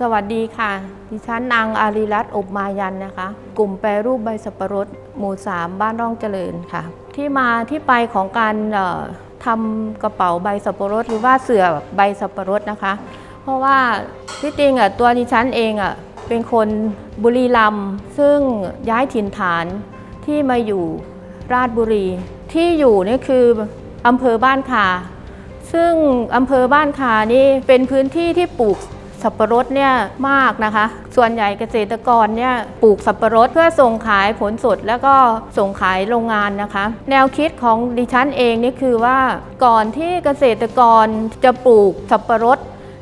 สวัสดีค่ะ ดิฉันนางอารีรัตน์อบมายันนะคะ กลุ่มแปรรูปใบสับปะรด หมู่ 3 บ้านร่องเจริญค่ะ ที่มาที่ไปของการทำกระเป๋าใบสับปะรด หรือว่าเสื่อใบสับปะรดนะคะ เพราะว่าที่จริงอะตัวดิฉันเองอะเป็นคนบุรีรัมย์ซึ่งย้ายถิ่นฐานที่มาอยู่ราชบุรี ที่อยู่นี่คืออำเภอบ้านคาซึ่งอำเภอบ้านคานี่เป็นพื้นที่ที่ปลูก สับปะรดเนี่ยมากนะคะ ส่วนใหญ่เกษตรกรเนี่ยปลูกสับปะรดเพื่อส่งขายผลสดแล้วก็ส่งขายโรงงานนะคะ แนวคิดของดิฉันเองนี่คือว่าก่อนที่เกษตรกรจะปลูกสับปะรด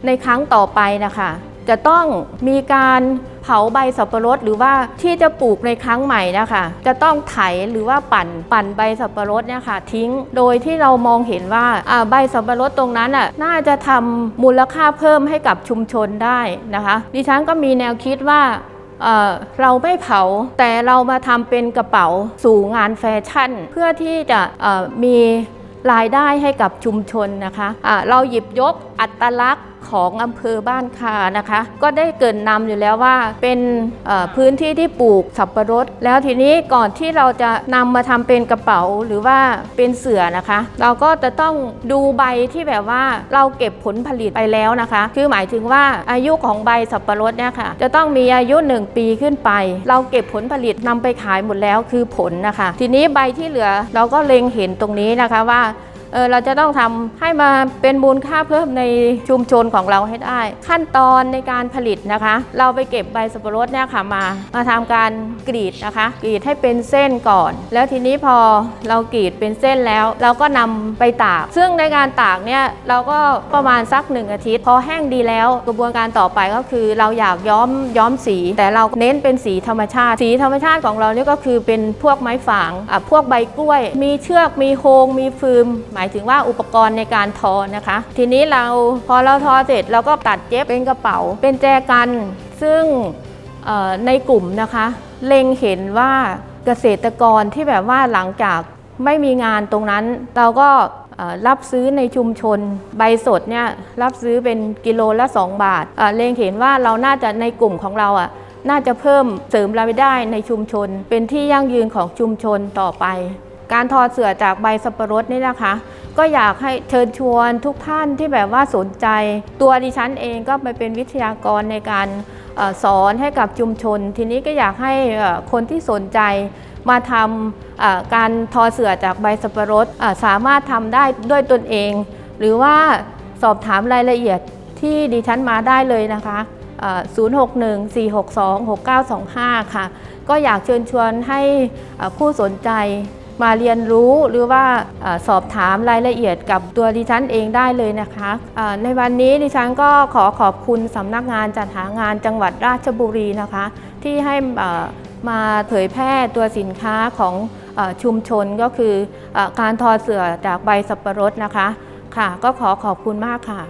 ในครั้งต่อไปนะคะ จะต้องมีการ เผาใบสับปะรดหรือว่าที่จะปลูกในครั้งใหม่นะคะจะต้องไถหรือว่าปั่นปั่นใบสับปะรดเนี่ยค่ะทิ้ง โดยที่เรามองเห็นว่าใบสับปะรดตรงนั้นอะน่าจะทำมูลค่าเพิ่มให้กับชุมชนได้นะคะ ดิฉันก็มีแนวคิดว่าเราไม่เผาแต่เรามาทำเป็นกระเป๋าสู่งานแฟชั่น เพื่อที่จะมีรายได้ให้กับชุมชนนะคะะเราหยิบยกอัตลักษณ์ ของอำเภอบ้านคานะคะ ก็ได้เกินนำอยู่แล้วว่าเป็นพื้นที่ที่ปลูกสับปะรด แล้วทีนี้ก่อนที่เราจะนำมาทำเป็นกระเป๋าหรือว่าเป็นเสือนะคะ เราก็จะต้องดูใบที่แบบว่าเราเก็บผลผลิตไปแล้วนะคะ คือหมายถึงว่าอายุของใบสับปะรดเนี่ยค่ะจะต้องมีอายุ 1 ปีขึ้นไป เราเก็บผลผลิตนำไปขายหมดแล้วคือผลนะคะ ทีนี้ใบที่เหลือเราก็เล็งเห็นตรงนี้นะคะว่า เเราจะต้องทำให้มาเป็นมูลค่าเพิ่มในชุมชนของเราให้ได้ ขั้นตอนในการผลิตนะคะ เราไปเก็บใบสับปะรดเนี่ยค่ะมา มาทำการกรีดนะคะ กรีดให้เป็นเส้นก่อน แล้วทีนี้พอเรากรีดเป็นเส้นแล้ว เราก็นำไปตาก ซึ่งในการตากเนี่ยเราก็ประมาณสักหนึ่งอาทิตย์ พอแห้งดีแล้วกระบวนการต่อไปก็คือ เราอยากย้อมย้อมสี แต่เราเน้นเป็นสีธรรมชาติ สีธรรมชาติของเราเนี่ยก็คือเป็นพวกไม้ฝางอะพวกใบกล้วย มีเชือกมีโฮงมีฟืมหมายถึงว่าอุปกรณ์ในการทอนะคะ ทีนี้เราพอเราทอเสร็จเราก็ตัดเย็บเป็นกระเป๋า เป็นแจกัน ซึ่งในกลุ่มนะคะ เล็งเห็นว่าเกษตรกรที่แบบว่าหลังจากไม่มีงานตรงนั้น เราก็รับซื้อในชุมชนใบสดเนี่ยรับซื้อเป็นกิโลละ 2 บาทเอ่อเล็งเห็นว่าเราน่าจะในกลุ่มของเราอะน่าจะเพิ่มเสริมรายได้ในชุมชน เป็นที่ยั่งยืนของชุมชนต่อไป การทอเสื่อจากใบสับปะรดนี่นะคะ ก็อยากให้เชิญชวนทุกท่านที่แบบว่าสนใจ ตัวดิฉันเองก็ไปเป็นวิทยากรในการอสอนให้กับชุมชน ทีนี้ก็อยากให้คนที่สนใจมาทำการทอเสื่อจากใบสับปะรดสามารถทำได้ด้วยตนเอง หรือว่าสอบถามรายละเอียดที่ดิฉันมาได้เลยนะคะเอ่อ0614626925 ค่ะ ก็อยากเชิญชวนให้ผู้สนใจ มาเรียนรู้หรือว่าสอบถามรายละเอียดกับตัวดิฉันเองได้เลยนะคะในวันนี้ดิฉันก็ขอขอบคุณสำนักงานจัดหางานจังหวัดราชบุรีนะคะ ที่ให้มาเผยแพร่ตัวสินค้าของอชุมชนก็คือออการทอเสื่อจากใบสับปะรดนะคะ ค่ะ ก็ขอขอบคุณมากค่ะ